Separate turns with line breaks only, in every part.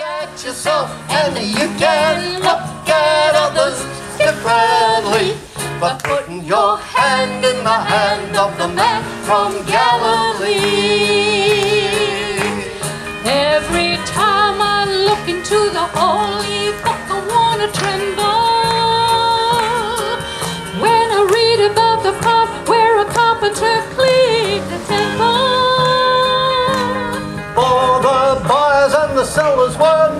at yourself and you can look at others differently by putting your hand in the hand of the man from Galilee.
Every time I look into the holy book, I wanna tremble. When I read about the part where a carpenter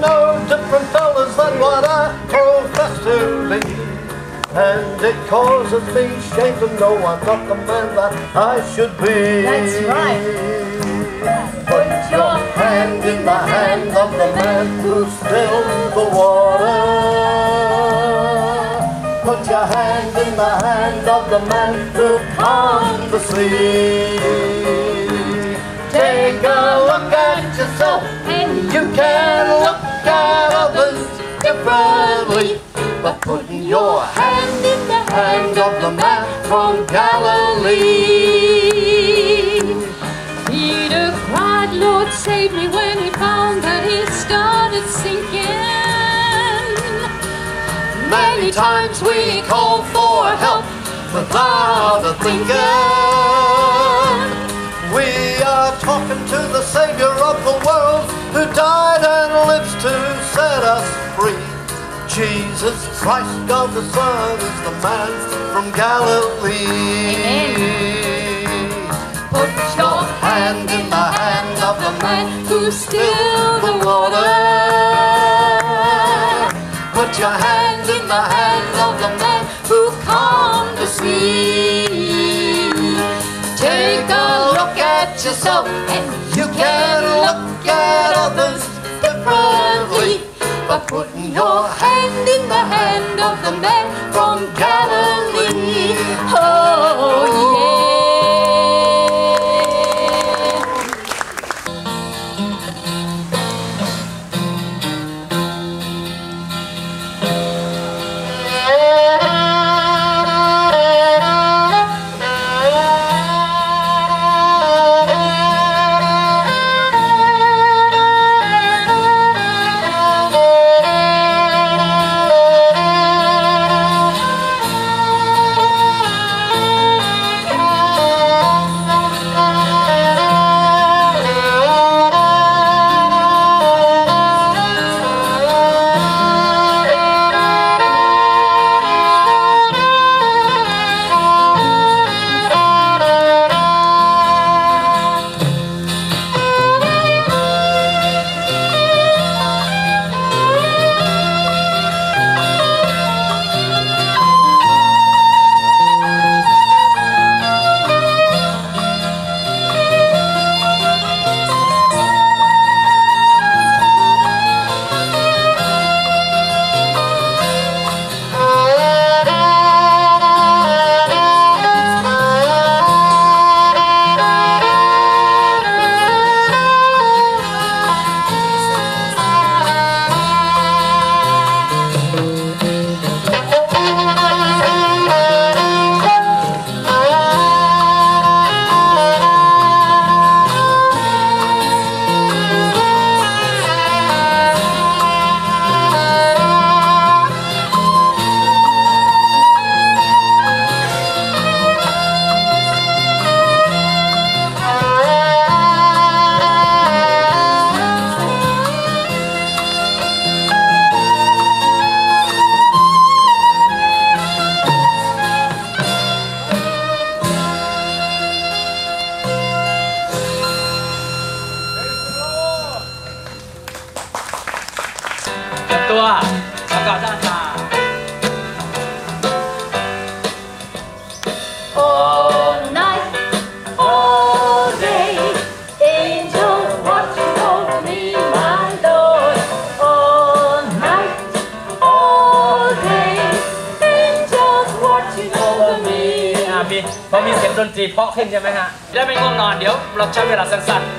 no different fellas than what I profess to be. And it causes me shame to know I'm not the man that I should be.
That's right.
Put your hand in the hand of the man who spilled the water. Put your hand in the hand of the man who calmed the sea. Take a look at yourself and you can look at others differently by putting your hand in the hand of the man from Galilee.
Peter cried, Lord, save me when he found that he started sinking.
Many times we call for help without a thinking. We are talking to the Savior of the world who died and lives to set us free. Jesus Christ, God the Son, is the man from Galilee. Put your hand in the hand of the man who stilled the water. Put your hand in the hand of the man who calmed the sea. Take a look at yourself and can look at others differently by putting your hand in the hand of the man from Galilee. Oh, yeah.
All night, all day, angels watching over me, my Lord. All night, all day, angels watching over me.
อะมีพอมีเสียงดนตรีเพราะขึ้นใช่ไหมฮะจะได้ไม่ง่วงนอนเดี๋ยว เราใช้เวลาสั้น
All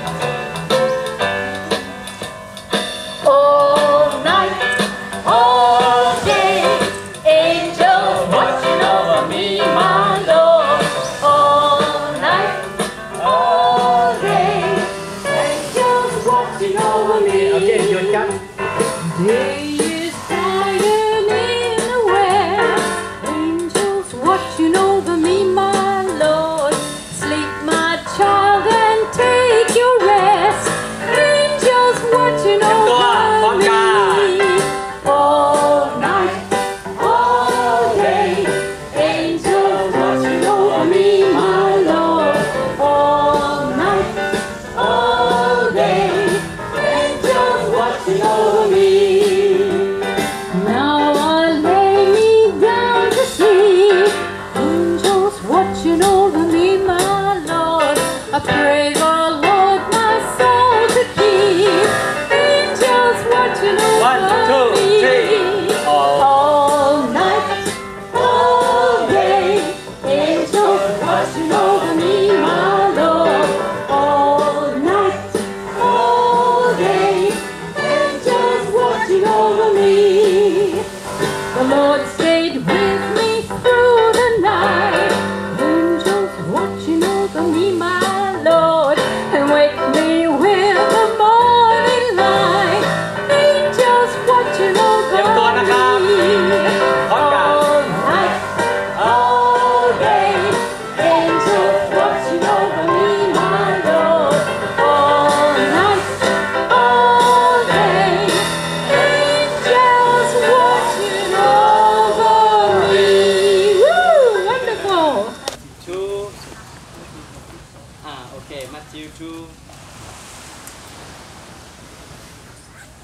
Hey.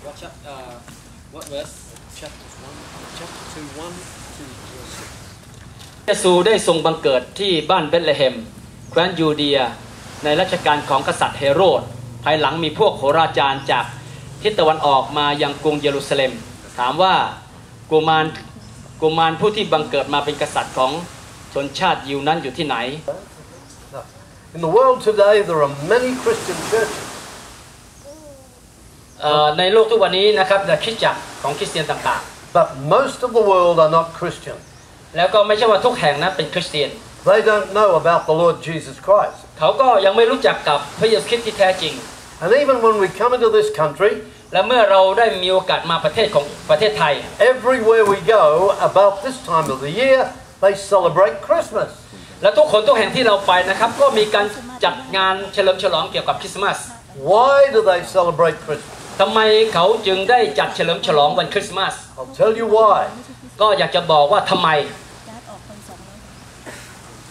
What chap uh what verse
Chapter 1, chapter 2, 1 to verse 6.
เยซูได้ทรงบังเกิดที่บ้านเบธเลเฮมแคว้นยูเดีย ในรัชกาลของกษัตริย์เฮโรด ภายหลังมีพวกโหราจารย์จากทิศตะวันออกมายังกรุงเยรูซาเล็ม ถามว่ากุมารกุมารผู้ที่บังเกิดมาเป็นกษัตริย์ของชนชาติยิวนั้นอยู่ที่ไหน
In the world today, there are many Christian churches,
เอ่อ ในโลกทุกวันนี้นะครับในคริสตจักรของคริสเตียนต่าง
but most of the world are not Christian.
ๆแล้วก็ไม่ใช่ว่าทุกแห่งนั้นเป็นคริสเตียน
They don't know about the Lord Jesus Christ.
เขาก็ยังไม่รู้จักกับพระเยซูคริสต์ที่แท้จริง
And even when we come into this country,
และเมื่อเราได้มีโอกาสมาประเทศของประเทศไทย
everywhere we go, about this time of the year, they celebrate Christmas.
และทุกคนทุกแห่งที่เราไปนะครับ ก็มีการจัดงานเฉลิมฉลองเกี่ยวกับคริสต์มาส
Why do they celebrate Christmas?
ทำไมเขาจึงได้จัดเฉลิมฉลองวันคริสต์มาส
I'll tell you why.
ก็อยากจะบอกว่าทำไม
การ์ดออกคนสองร้อย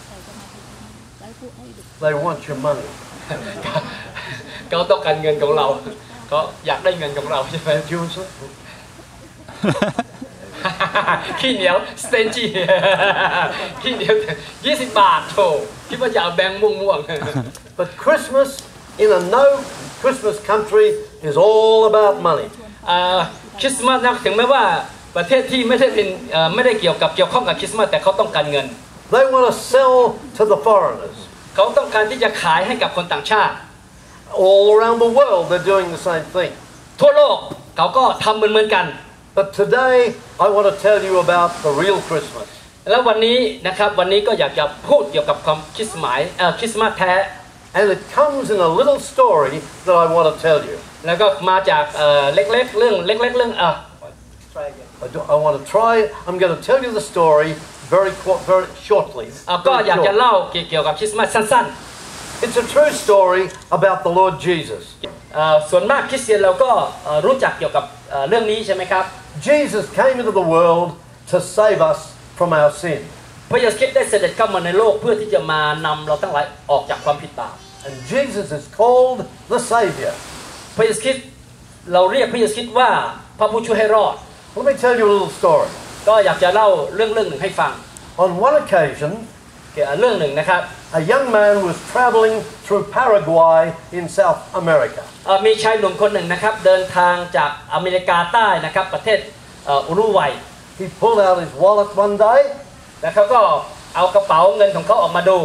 ใส่สมาธิไว้ผู้ให้เด็ก
They want your money.
เขาต้องการเงินของเราเขาอยากได้เงินของเราใช่ไหม
Do you want some?
ขี้เหนียวสเตนจีขี้เหนียวยี่สิบบาทโถคิดว่าจะเอาแบงค์ม่วงๆ
But Christmas in a no Christmas country is all about money.
อ่าคริสต์มาสนะถึงแม้ว่าประเทศที่ไม่ได้เป็นเอ่อไม่ได้เกี่ยวกับเกี่ยวข้องกับคริสต์มาสแต่เขาต้องการเงิน
They want to sell to the foreigners.
เขาต้องการที่จะขายให้กับคนต่างชาติ
All around the world, they're doing the same thing.
ทั่วโลกเขาก็ทำเหมือนเหมือนๆกัน
But today, I want to tell you about the real Christmas.
แล้ววันนี้นะครับวันนี้ก็อยากจะพูดเกี่ยวกับความคริสต์หมายเอ่อคริสต์มาสแท้
And it comes in a little story that I want to tell you.
แล้วก็มาจากเอ่อเล็กๆเรื่องเล็กๆเรื่องเอ่อ
I, do, I want to try, I'm going to tell you the story very, qu- very shortly.
เอ่อก็
Very
อยากจะ
short.
เล่าเกี่ยวกับคริสต์มาสสั้น
It's a true story about the Lord Jesus.
ๆเอ่อส่วนมากคริสเตียนเราก็เอ่อรู้จักเกี่ยวกับเอ่อเรื่องนี้ใช่ไหมครับ
Jesus came into the world to save us from our sin.
พระเยซูคริสต์ได้เสด็จเข้ามาในโลกเพื่อที่จะมานำเราทั้งหลายออกจากความผิดบาป
And Jesus is called the Savior.
พระเยซูคริสต์เราเรียกพระเยซูคริสต์ว่าพระผู้ช่วยให้รอด
Let me tell you a little story.
ก็อยากจะเล่าเรื่องเรื่องหนึ่งให้ฟัง
On one occasion,
เกี่ยวกับเรื่องหนึ่งนะครับ
a young man was traveling through Paraguay in South America.
เอ่อมีชายหนุ่มคนหนึ่งนะครับเดินทางจากอเมริกาใต้นะครับประเทศเอ่ออุรุกวัย
He pulled out his wallet one day
แล้วเขาก็เอากระเป๋าเงินของเขาออกมาดู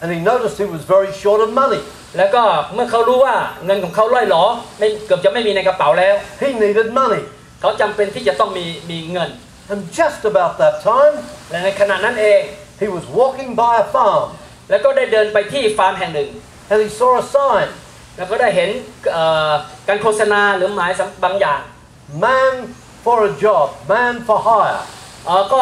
and he noticed he was very short of money.
แล้วก็เมื่อเขารู้ว่าเงินของเขาล่อยหลอไม่เกือบจะไม่มีในกระเป๋าแล้ว
He needed money.
เขาจำเป็นที่จะต้องมีมีเงิน
And just about that time,
และในขณะนั้นเอง
he was walking by a farm
แล้วก็ได้เดินไปที่ฟาร์มแห่งหนึ่ง
and he saw a sign
แล้วก็ได้เห็นเอ่อการโฆษณาหรือหมายสำบางอย่าง
man for a job, man for hire.
เอ่อก็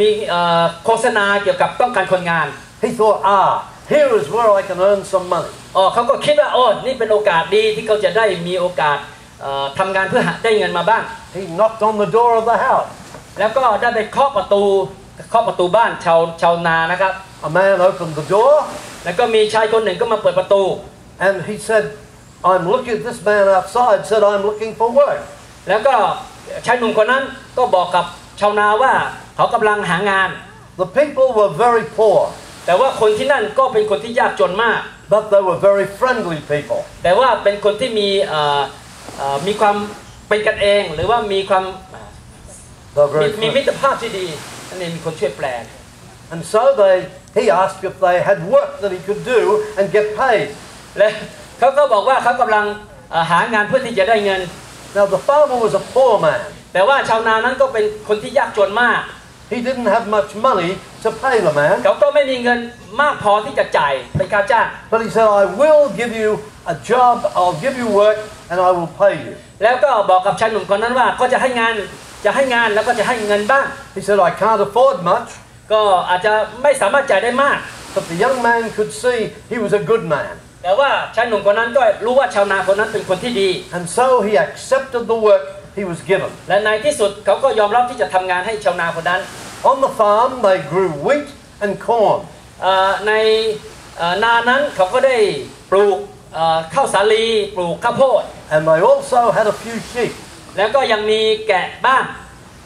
มีเอ่อโฆษณาเกี่ยวกับต้องการคนงาน
He thought, ah, here is where I can earn some money.
อ๋อเขาก็คิดว่าโอ้นี่เป็นโอกาสดีที่เขาจะได้มีโอกาสเอ่อทำงานเพื่อหาได้เงินมาบ้าง
He knocked on the door of the house.
แล้วก็ได้ไปเคาะประตูเคาะประตูบ้านชาวชาวนานะครับ
A man opened the door
แล้วก็มีชายคนหนึ่งก็มาเปิดประตู
and he said, I'm looking, this man outside said, I'm looking for work.
แล้วก็ชายหนุ่มคนนั้นก็บอกกับชาวนาว่าเขากำลังหางาน
The people were very poor,
แต่ว่าคนที่นั่นก็เป็นคนที่ยากจนมาก
but they were very friendly people.
แต่ว่าเป็นคนที่มีเอ่อเอ่อมีความเป็นกันเองหรือว่ามีความ
They're
มี
very
มี
friendly.
มิตรภาพที่ดีนั่นเองมีคนช่วยแปล
And so they, he asked if they had work that he could do and get paid.
และเขาก็บอกว่าเขากำลังเอ่อหางานเพื่อที่จะได้เงิน
Now the farmer was a poor man.
แต่ว่าชาวนานั้นก็เป็นคนที่ยากจนมาก
He didn't have much money to pay the man,
เขาก็ไม่มีเงินมากพอที่จะจ่ายเป็นค่าจ้าง
but he said, I will give you a job, I'll give you work, and I will pay you.
แล้วก็บอกกับชายหนุ่มคนนั้นว่าก็จะให้งานจะให้งานแล้วก็จะให้เงินบ้าง
He said, I can't afford much,
ก็อาจจะไม่สามารถจ่ายได้มาก
but the young man could see he was a good man.
แต่ว่าชายหนุ่มคนนั้นก็รู้ว่าชาวนาคนนั้นเป็นคนที่ดี
And so he accepted the work he was given.
และในที่สุดเขาก็ยอมรับที่จะทำงานให้ชาวนาคนนั้น
On the farm, they grew wheat and corn.
เอ่อในเอ่อนานั้นเขาก็ได้ปลูกเอ่อข้าวสาลีปลูกข้าวโพด
and they also had a few sheep.
แล้วก็ยังมีแกะบ้าง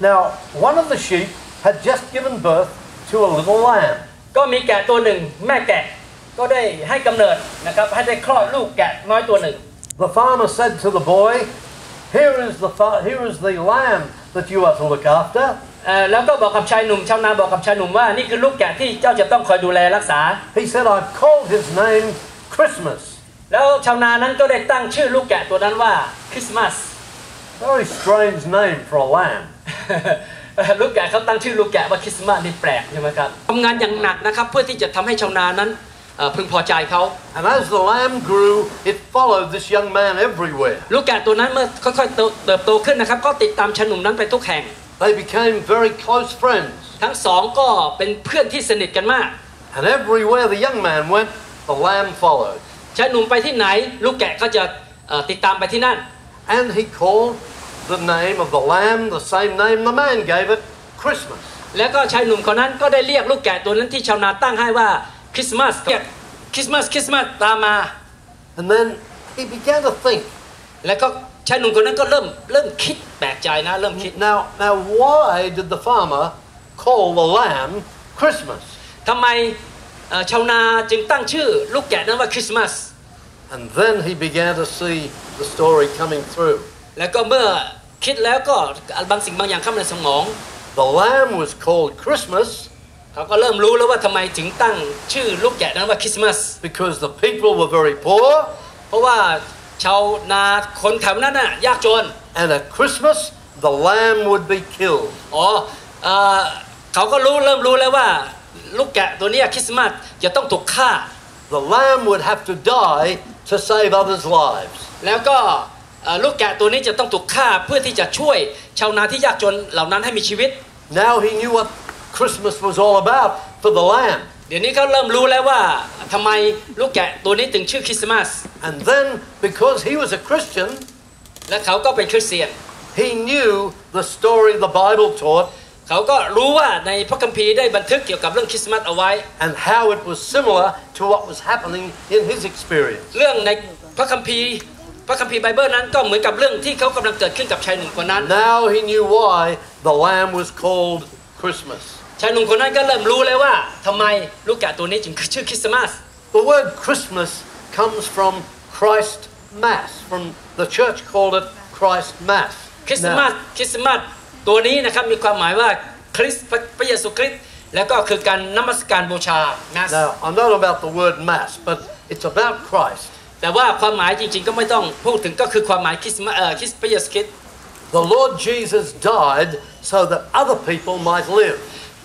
Now, one of the sheep had just given birth to a little lamb.
ก็มีแกะตัวหนึ่งแม่แกะก็ได้ให้กำเนิดนะครับให้ได้คลอดลูกแกะน้อยตัวหนึ่ง
The farmer said to the boy, "Here is the fa- here is the lamb that you are to look after."
เอ่อแล้วก็บอกกับชายหนุ่มชาวนาบอกกับชายหนุ่มว่านี่คือลูกแกะที่เจ้าจะต้องคอยดูแลรักษา
He said, "I've called his name Christmas."
แล้วชาวนานั้นก็ได้ตั้งชื่อลูกแกะตัวนั้นว่าคริสต์มาส
Very strange name for a lamb.
ลูกแกะเขาตั้งชื่อลูกแกะว่าคริสต์มาสนี่แปลกใช่ไหมครับทำงานอย่างหนักนะครับเพื่อที่จะทำให้ชาวนานั้นเอ่อ พึงพอใจเขา
And as the lamb grew, it followed this young man everywhere.
ลูกแกะตัวนั้นเมื่อค่อยๆเติบเติบโตขึ้นนะครับ ก็ติดตามชายหนุ่มนั้นไปทุกแห่ง
They became very close friends.
ทั้งสองก็เป็นเพื่อนที่สนิทกันมาก
And everywhere the young man went, the lamb followed.
ชายหนุ่มไปที่ไหน ลูกแกะก็จะเอ่อติดตามไปที่นั่น
And he called the name of the lamb the same name the man gave it, Christmas.
แล้วก็ชายหนุ่มคนนั้นก็ได้เรียกลูกแกะตัวนั้นที่ชาวนาตั้งให้ว่า คริสต์มาสเรียกคริสต์มาสคริสต์มาสตามมา
And then he began to think,
แล้วก็ชายหนุ่มคนนั้นก็เริ่มเริ่มคิดแปลกใจนะเริ่มคิด
now, now why did the farmer call the lamb Christmas?
ทำไมเอ่อชาวนาจึงตั้งชื่อลูกแกะนั้นว่าคริสต์มาส
And then he began to see the story coming through.
แล้วก็เมื่อคิดแล้วก็บางสิ่งบางอย่างเข้ามาในสมอง
The lamb was called Christmas
เขาก็เริ่มรู้แล้วว่าทำไมถึงตั้งชื่อลูกแกะนั้นว่าคริสต์มาส
because the people were very poor,
เพราะว่าชาวนาคนแถวนั้นน่ะยากจน
and at Christmas the lamb would be killed.
อ๋อเอ่อเขาก็รู้เริ่มรู้แล้วว่าลูกแกะตัวเนี้ยคริสต์มาสจะต้องถูกฆ่า
The lamb would have to die to save others' lives.
แล้วก็เอ่อลูกแกะตัวนี้จะต้องถูกฆ่าเพื่อที่จะช่วยชาวนาที่ยากจนเหล่านั้นให้มีชีวิต
Now he knew what Christmas was all about for the lamb.
เดี๋ยวนี้เขาเริ่มรู้แล้วว่าทำไมลูกแกะตัวนี้ถึงชื่อคริสต์มาส
And then, because he was a Christian,
และเขาก็เป็นคริสเตียน
he knew the story the Bible taught
เขาก็รู้ว่าในพระคัมภีร์ได้บันทึกเกี่ยวกับเรื่องคริสต์มาสเอาไว้
and how it was similar to what was happening in his experience.
เรื่องในพระคัมภีร์ พระคัมภีร์ไบเบิลนั้นก็เหมือนกับเรื่องที่เขากำลังเกิดขึ้นกับชายหนุ่มคนนั้น
Now he knew why the lamb was called Christmas.
ชายหนุ่มคนนั้นก็เริ่มรู้แล้วว่าทำไมลูกแกะตัวนี้จึงชื่อคริสต์มาส
The word Christmas comes from Christ Mass, from the church called it Christ Mass.
คริสต์มาสคริสต์มาสตัวนี้นะครับมีความหมายว่าคริสต์พระพระเยซูคริสต์แล้วก็คือการนมัสการบูชา Mass
Now, I don't know about the word Mass, but it's about Christ.
แต่ว่าความหมายจริงๆก็ไม่ต้องพูดถึงก็คือความหมายคริสต์มาเอ่อคริสต์พระเยซูคริสต์
The Lord Jesus died so that other people might live.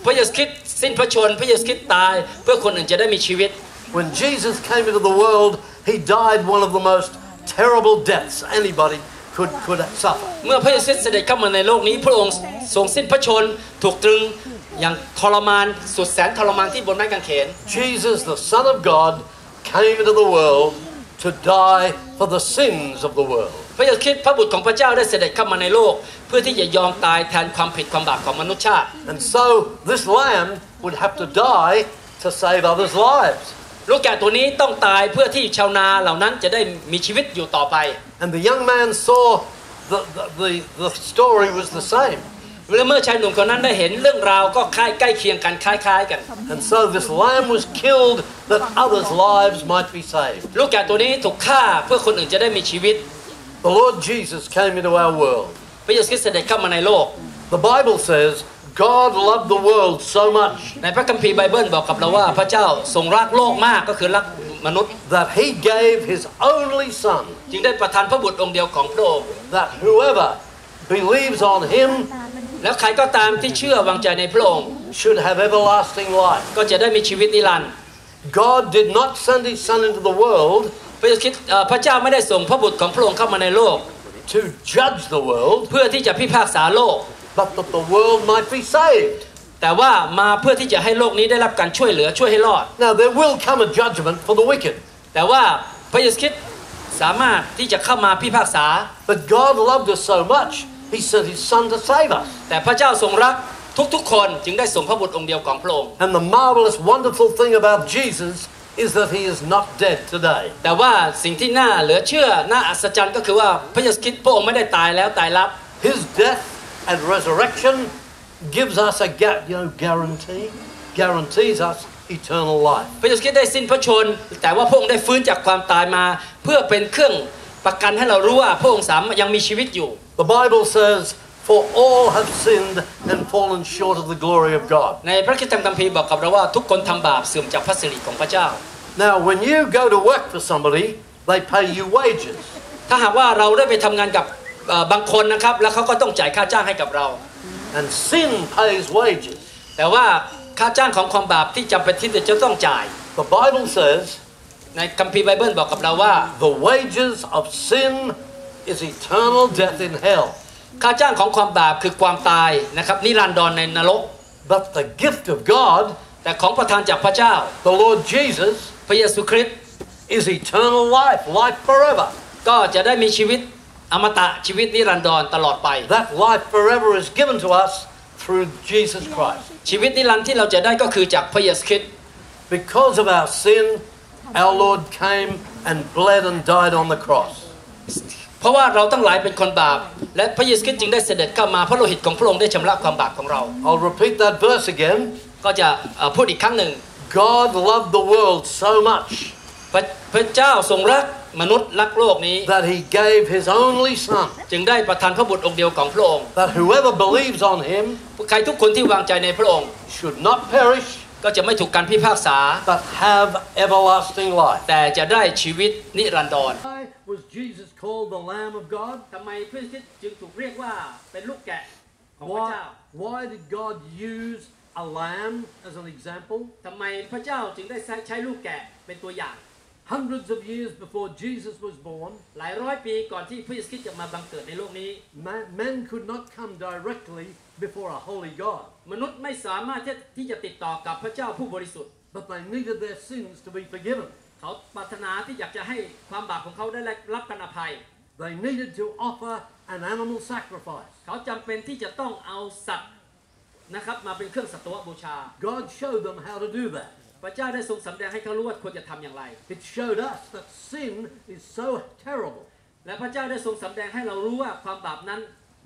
พระเยซูคริสต์สิ้นพระชนม์พระเยซูคริสต์ตาย เพื่อคนอื่นจะได้มีชีวิต
When Jesus came into the world, he died one of the most terrible deaths anybody could, could suffer.
เมื่อพระเยซูคริสต์เสด็จเข้ามาในโลกนี้ พระองค์ทรงสิ้นพระชนม์ถูกตรึงอย่างทรมานสุดแสนทรมานที่บนไม้กางเขน
Jesus, the Son of God, came into the world to die for the sins of the world.
พระเยซูคริสต์พระบุตรของพระเจ้าได้เสด็จเข้ามาในโลก เพื่อที่จะยอมตายแทนความผิดความบาปของมนุษยชาติ
And so this lamb would have to die to save others' lives.
ลูกแกะตัวนี้ต้องตายเพื่อที่ชาวนาเหล่านั้นจะได้มีชีวิตอยู่ต่อไป
And the young man saw the, the, the, the story was the same.
และเมื่อชายหนุ่มคนนั้นได้เห็นเรื่องราวก็คล้ายใกล้เคียงกันคล้ายๆกัน
And so this lamb was killed that others' lives might be saved.
ลูกแกะตัวนี้ถูกฆ่าเพื่อคนอื่นจะได้มีชีวิต
The Lord Jesus came into our world.
พระเยซูคริสต์เสด็จเข้ามาในโลก
The Bible says God loved the world so much
ในพระคัมภีร์ไบเบิลบอกกับเราว่าพระเจ้าทรงรักโลกมากก็คือรักมนุษย์
that he gave his only son
จึงได้ประทานพระบุตรองค์เดียวของพระองค์
that whoever believes on him
แล้วใครก็ตามที่เชื่อวางใจในพระองค์
should have everlasting life.
ก็จะได้มีชีวิตนิรันดร์
God did not send his son into the world
พ ระเยซูคริสต์เอ่อพระเจ้าไม่ได้ส่งพระบุตรของพระองค์เข้ามาในโลก
to judge the world,
เพื่อที่จะพิพากษาโลก
but that the world might be saved.
แต่ว่ามาเพื่อที่จะให้โลกนี้ได้รับการช่วยเหลือช่วยให้รอด
Now there will come a judgment for the wicked,
แต่ว่าพระเยซูคริสต์สามารถที่จะเข้ามาพิพากษา
but God loved us so much, he sent his son to save us.
แต่พระเจ้าทรงรักทุกๆคนจึงได้ส่งพระบุตรองค์เดียวของพระองค์
And the marvelous, wonderful thing about Jesus is that he is not dead today.
แต่ว่าสิ่งที่น่าเหลือเชื่อ น่าอัศจรรย์ก็คือว่าพระเยซูคริสต์พระองค์ไม่ได้ตายแล้วตายรับ
His death and resurrection gives us a ga- you know, guarantee, guarantees us eternal life.
พระเยซูคริสต์ได้สิ้นพระชนม์แต่ว่าพระองค์ได้ฟื้นจากความตายมา เพื่อเป็นเครื่องประกันให้เรารู้ว่าพระองค์สามารถยังมีชีวิตอยู่
The Bible says, For all have sinned and fallen short of the glory of God.
ในพระคิดธรรมคัมภีร์บอกกับเราว่าทุกคนทำบาปเสื่อมจากพระสิริของพระเจ้า
Now, when you go to work for somebody, they pay you wages.
ถ้าหากว่าเราได้ไปทำงานกับเอ่อบางคนนะครับแล้วเขาก็ต้องจ่ายค่าจ้างให้กับเรา
And sin pays wages.
แต่ว่าค่าจ้างของความบาปที่จำเป็นที่จะต้องจ่าย
The Bible says,
ในคัมภีร์ไบเบิลบอกกับเราว่า
The wages of sin is eternal death in hell.
ค่าจ้างของความบาปคือความตายนะครับนิรันดรในนรก
But the gift of God,
แต่ของประทานจากพระเจ้า
the Lord Jesus,
พระเยซูคริสต์
is eternal life, life forever.
ก็จะได้มีชีวิตอมตะชีวิตนิรันดรตลอดไป
That life forever is given to us through Jesus Christ.
ชีวิตนิรันดร์ที่เราจะได้ก็คือจากพระเยซูคริสต์
Because of our sin, our Lord came and bled and died on the cross.
เพราะว่าเราทั้งหลายเป็นคนบาป และพระเยซูคริสต์จึงได้เสด็จเข้ามาพระโลหิตของพระองค์ได้ชำระความบาปของเรา
I'll repeat that verse again.
ก็จะเอ่อพูดอีกครั้งหนึ่ง
God loved the world so much
พระพระเจ้าทรงรักมนุษย์รักโลกนี้
that he gave his only Son,
จึงได้ประทานพระบุตรองค์เดียวของพระองค์
that whoever believes on him
ใครทุกคนที่วางใจในพระองค์
should not perish,
ก็จะไม่ถูกการพิพากษา
but have everlasting life.
แต่จะได้ชีวิตนิรันดร
Why was Jesus called the Lamb of God?
ทำไมพระเยซูคริสต์จึงถูกเรียกว่าเป็นลูกแกะของพระ
Why,
เจ้า
why did God use a lamb as an example?
ทำไมพระเจ้าจึงได้ใช้ลูกแกะเป็นตัวอย่าง
Hundreds of years before Jesus was born,
หลายร้อยปีก่อนที่พระเยซูคริสต์จะมาบังเกิดในโลกนี้
man, men could not come directly before a holy God,
มนุษย์ไม่สามารถที่ที่จะติดต่อกับพระเจ้าผู้บริสุทธิ์
but they needed their sins to be forgiven.
เขาปรารถนาที่อยากจะให้ความบาปของเขาได้รับการอภัย
They needed to offer an animal sacrifice.
เขาจำเป็นที่จะต้องเอาสัตว์นะครับมาเป็นเครื่องสัตวบูชา
God showed them how to do that.
พระเจ้าได้ทรงสำแดงให้เขารู้ว่าควรจะทำอย่างไร
It showed us that sin is so terrible
และพระเจ้าได้ทรงสำแดงให้เรารู้ว่าความบาปนั้น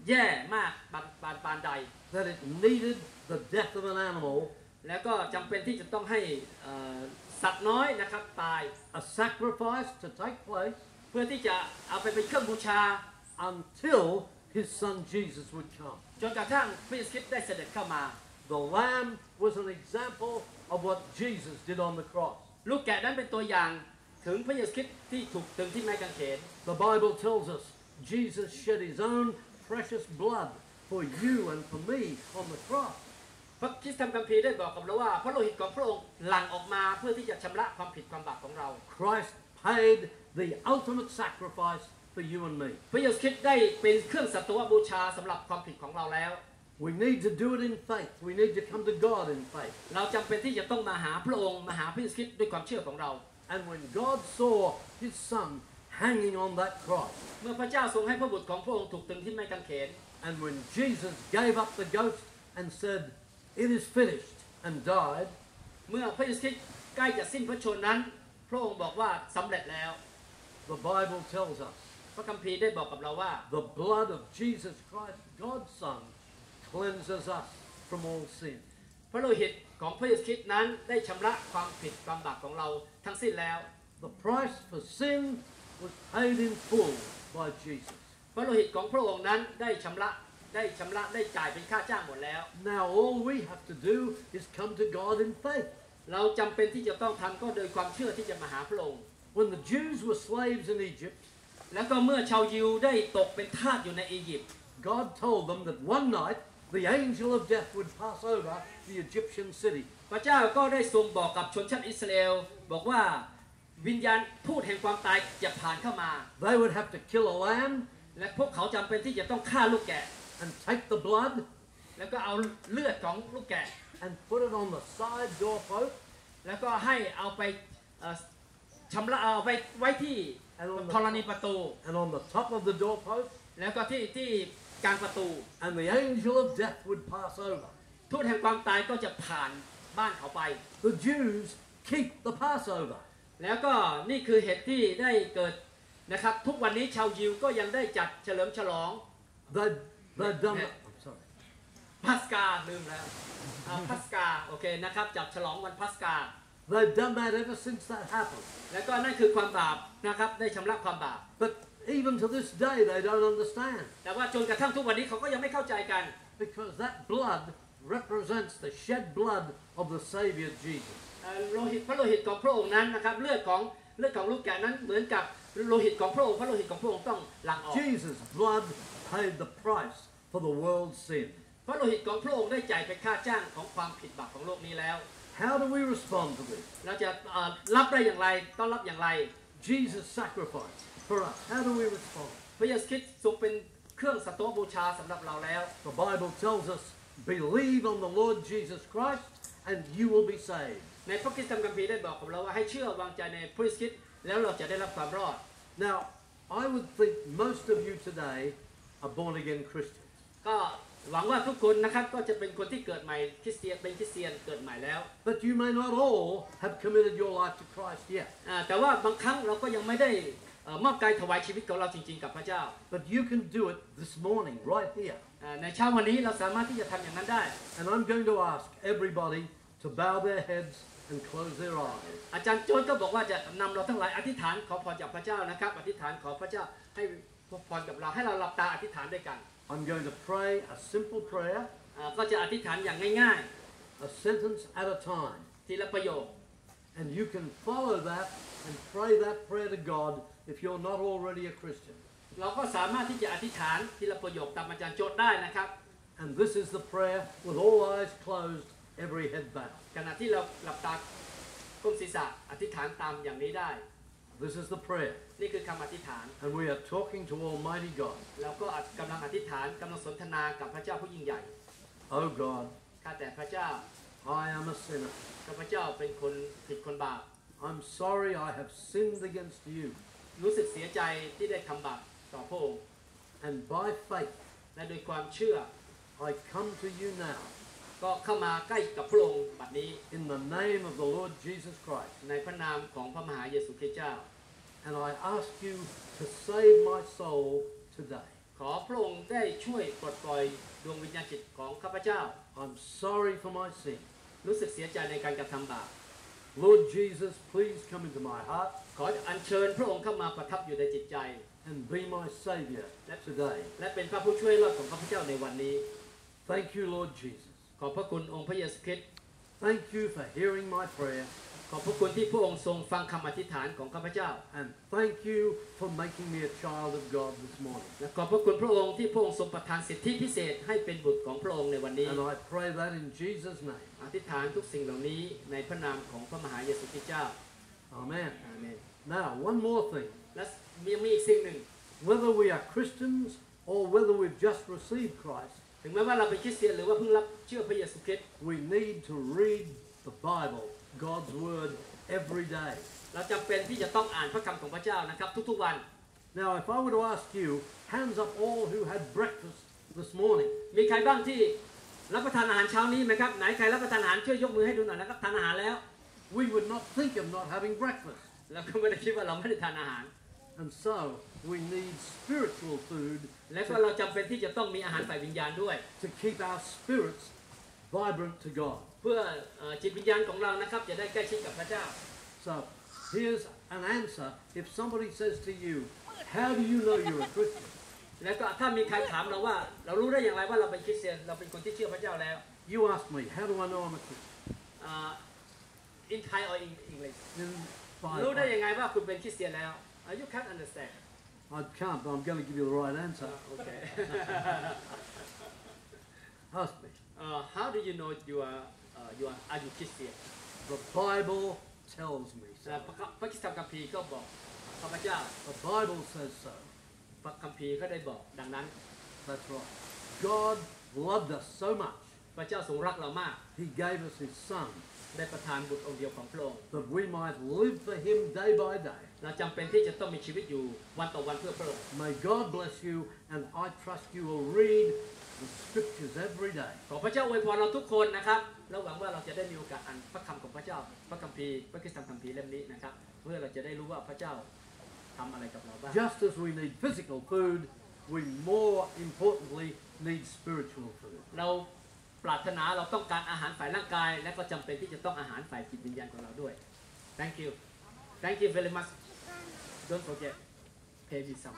แย่มากปานปานปานใด
that it needed the death of an animal,
แล้วก็จำเป็นที่จะต้องให้เอ่อสัตว์น้อยนะครับตาย
a sacrifice to take place
เพื่อที่จะเอาไปเป็นเครื่องบูชา
until his son Jesus would come.
จนกระทั่งพระเยซูคริสต์ได้เสด็จเข้ามา
The lamb was an example of what Jesus did on the cross.
ลูกแกะนั้นเป็นตัวอย่างถึงพระเยซูคริสต์ที่ถูกตรึงที่ไม้กางเขน
The Bible tells us Jesus shed his own precious blood for you and for me on the cross.
พระคริสตธรรมคัมภีร์ได้บอกกับเราว่า พระโลหิตของพระองค์หลั่งออกมาเพื่อที่จะชำระความผิดความบาปของเรา
Christ paid the ultimate sacrifice for you and me.
พระเยซูคริสต์ได้เป็นเครื่องสัตวบูชาสำหรับความผิดของเราแล้ว
We need to do it in faith. We need to come to God in faith.
เราจำเป็นที่จะต้องมาหาพระองค์มาหาพระเยซูคริสต์ด้วยความเชื่อของเรา
And when God saw his son hanging on that cross,
เมื่อพระเจ้าทรงให้พระบุตรของพระองค์ถูกตรึงที่ไม้กางเขน
and when Jesus gave up the ghost and said, It is finished, and died,
เมื่อพระเยซูคริสต์ใกล้จะสิ้นพระชนม์นั้น พระองค์บอกว่าสำเร็จแล้ว
the Bible tells us
พระคัมภีร์ได้บอกกับเราว่า
the blood of Jesus Christ, God's Son, Cleanses us from all sin.
พระโลหิตของพระเยซูคริสต์นั้นได้ชำระความผิดความบาปของเราทั้งสิ้นแล้ว
The price for sin was paid in full by Jesus.
พระโลหิตของพระองค์นั้นได้ชำระได้ชำระได้จ่ายเป็นค่าจ้างหมดแล้ว
Now all we have to do is come to God in faith.
เราจำเป็นที่จะต้องทำก็โดยความเชื่อที่จะมาหาพระองค์
When the Jews were slaves in Egypt,
แล้วก็เมื่อชาวยิวได้ตกเป็นทาสอยู่ในอียิปต์
God told them that one night the angel of death would pass over the Egyptian city.
พระเจ้าก็ได้ทรงบอกกับชนชาติอิสราเอลบอกว่าวิญญาณพูดแห่งความตายจะผ่านเข้ามา
They would have to kill a lamb
และพวกเขาจำเป็นที่จะต้องฆ่าลูกแกะ
and take the blood
แล้วก็เอาเลือดของลูกแกะ
and put it on the side doorpost
แล้วก็ให้เอาไปเอ่อชำระเอาไปไว้ที่ธรณีประตู
and on the top of the doorpost,
แล้วก็ที่ที่ กลางประตู
and the angel of death would pass over.
ทูตแห่งความตายก็จะผ่านบ้านเขาไป
The Jews keep the Passover.
แล้วก็นี่คือเหตุที่ได้เกิดนะครับ ทุกวันนี้ชาวยิวก็ยังได้จัดเฉลิมฉลอง
They've, they've done
Yeah.
that. I'm sorry.
พัสกาลืมแล้วอ่าพัสกาโอเคนะครับจัดฉลองวันพัสกา
They've done that ever since that happened.
แล้วก็นั่นคือความบาปนะครับได้ชำระความบาป
But even to this day, they don't understand
แต่ว่าจนกระทั่งทุกวันนี้เขาก็ยังไม่เข้าใจกัน
because that blood represents the shed blood of the Savior Jesus.
เอ่อโลหิตพระโลหิตของพระองค์นั้นนะครับเลือดของเลือดของลูกแกะนั้นเหมือนกับโลหิตของพระองค์พระโลหิตของพระองค์ต้องหลั่งออก
Jesus' blood paid the price for the world's sin.
พระโลหิตของพระองค์ได้จ่ายเป็นค่าจ้างของความผิดบาปของโลกนี้แล้ว
How do we respond to this?
เราจะเอ่อรับได้อย่างไร ต้อนรับอย่างไร
Jesus' sacrifice for us. How do we respond?
พระเยซูคริสต์ทรงเป็นเครื่องสัตว์บูชาสำหรับเราแล้ว
The Bible tells us, believe on the Lord Jesus Christ and you will be saved.
ในพระคิดธรรมคัมภีร์ได้บอกกับเราว่าให้เชื่อวางใจในพระเยซูคริสต์แล้วเราจะได้รับความรอด
Now, I would think most of you today are born again Christians.
ก็หวังว่าทุกคนนะครับก็จะเป็นคนที่เกิดใหม่คริสเตียนเป็นคริสเตียนเกิดใหม่แล้ว
But you may not all have committed your life to Christ yet.
อ่าแต่ว่าบางครั้งเราก็ยังไม่ได้เอ่อ มอบกายถวายชีวิตของเราจริงๆกับพระเจ้า
But you can do it this morning, right here.
อ่าในเช้าวันนี้เราสามารถที่จะทำอย่างนั้นได้
And I'm going to ask everybody to bow their heads and close their eyes.
อาจารย์โจนก็บอกว่าจะนำเราทั้งหลายอธิษฐานขอพรจากพระเจ้านะครับอธิษฐานขอพระเจ้าให้พรกับเราให้เราหลับตาอธิษฐานด้วยกัน
I'm going to pray a simple prayer,
อ่าก็จะอธิษฐานอย่างง่าย
a sentence at a time.
ๆทีละประโยค
And you can follow that and pray that prayer to God if you're not already a Christian.
เราก็สามารถที่จะอธิษฐานทีละประโยคตามอาจารย์โจทย์ได้นะครับ
And this is the prayer with all eyes closed, every head bowed.
ขณะที่เราหลับตาก้มศีรษะอธิษฐานตามอย่างนี้ได้
This is the prayer.
นี่คือคำอธิษฐาน
And we are talking to Almighty God.
เราก็กำลังอธิษฐานกำลังสนทนากับพระเจ้าผู้ยิ่งใหญ่
Oh God,
ข้าแต่พระเจ้า
I am a sinner.
ข้าพระเจ้าเป็นคนผิดคนบาป
I'm sorry I have sinned against you.
รู้สึกเสียใจที่ได้ทำบาปต่อพระองค์
And by faith,
และโดยความเชื่อ
I come to you now
ก็เข้ามาใกล้กับพระองค์บัดนี้
in the name of the Lord Jesus Christ.
ในพระนามของพระมหาเยซูคริสต์เจ้า
And I ask you to save my soul today.
ขอพระองค์ได้ช่วยปลดปล่อยดวงวิญญาณจิตของข้าพเจ้า
I'm sorry for my sin.
รู้สึกเสียใจในการกระทำบาป
Lord Jesus, please come into my heart
ขออัญเชิญพระองค์เข้ามาประทับอยู่ในจิตใจ
and be my Savior today.
และเป็นพระผู้ช่วยรอดของข้าพเจ้าในวันนี้
Thank you, Lord Jesus.
ขอบพระคุณองค์พระเยซูคริสต์
Thank you for hearing my prayer.
ขอบพระคุณที่พระองค์ทรงฟังคำอธิษฐานของข้าพเจ้า
And thank you for making me a child of God this morning.
และขอบพระคุณพระองค์ที่พระองค์ทรงประทานสิทธิพิเศษให้เป็นบุตรของพระองค์ในวันนี้
And I pray that in Jesus' name.
อธิษฐานทุกสิ่งเหล่านี้ในพระนามของพระมหาเยซูคริสต์เจ้า
Amen.
อาเมน
Now, one more thing.
และยังมีอีกสิ่งหนึ่ง
Whether we are Christians or whether we've just received Christ,
ถึงแม้ว่าเราเป็นคริสเตียนหรือว่าเพิ่งรับเชื่อพระเยซูคริสต์
we need to read the Bible, God's Word, every day.
เราจำเป็นที่จะต้องอ่านพระคำของพระเจ้านะครับ ทุกๆวัน
Now, if I were to ask you, hands up all who had breakfast this morning.
มีใครบ้างที่รับประทานอาหารเช้านี้ไหมครับไหนใครรับประทานอาหารช่วยยกมือให้ดูหน่อยนะครับทานอาหารแล้ว
We would not think of not having breakfast.
เราก็ไม่ได้คิดว่าเราไม่ได้ทานอาหาร
And so, we need spiritual food
และก็เราจำเป็นที่จะต้องมีอาหารฝ่ายวิญญาณด้วย
to keep our spirits vibrant to God.
เพื่อเอ่อจิตวิญญาณของเรานะครับจะได้ใกล้ชิดกับพระเจ้า
So, here's an answer. If somebody says to you, How do you know you're a Christian?
แล้วก็ถ้ามีใครถามเราว่า เรารู้ได้อย่างไรว่าเราเป็นคริสเตียนเราเป็นคนที่เชื่อพระเจ้าแล้ว
You ask me, How do I know I'm a Christian?
อ่า in Thai or in English
In
รู้ได้
five,
ยังไงว่าคุณเป็นคริสเตียนแล้ว Uh, you can't understand
I can't, but I'm going to give you the right answer.
โอเค
Ask me.
Uh, how do you know you are uh, you are are you Christian
The Bible tells me
และ
so.
พระพระคัมภีร์ก็บอกข้าพเจ้า
The Bible says so.
พระคัมภีร์ก็ได้บอกดังนั้น
That's right. God loved us so much,
พระเจ้าทรงรักเรามาก
He gave us His Son
ได้ประทานบุตรองค์เดียวของพระองค์
that we might live for Him day by day.
เราจำเป็นที่จะต้องมีชีวิตอยู่วันต่อวันเพื่อพระองค์
May God bless you, and I trust you will read the scriptures every day.
ขอพระเจ้าอวยพรเราทุกคนนะครับแล้วหวังว่าเราจะได้มีโอกาสอ่านพระคำของพระเจ้า พระคัมภีร์พระคริสตธรรมคัมภีร์เล่มนี้นะครับ เพื่อเราจะได้รู้ว่าพระเจ้าทำอะไรกับเราบ้าง
Just as we need physical food, we more importantly need spiritual food.
เรา ปรารถนาเราต้องการอาหารฝ่ายร่างกาย และก็จำเป็นที่จะต้องอาหารฝ่ายจิตวิญญาณของเราด้วย thank you thank you very much don't forget pay me some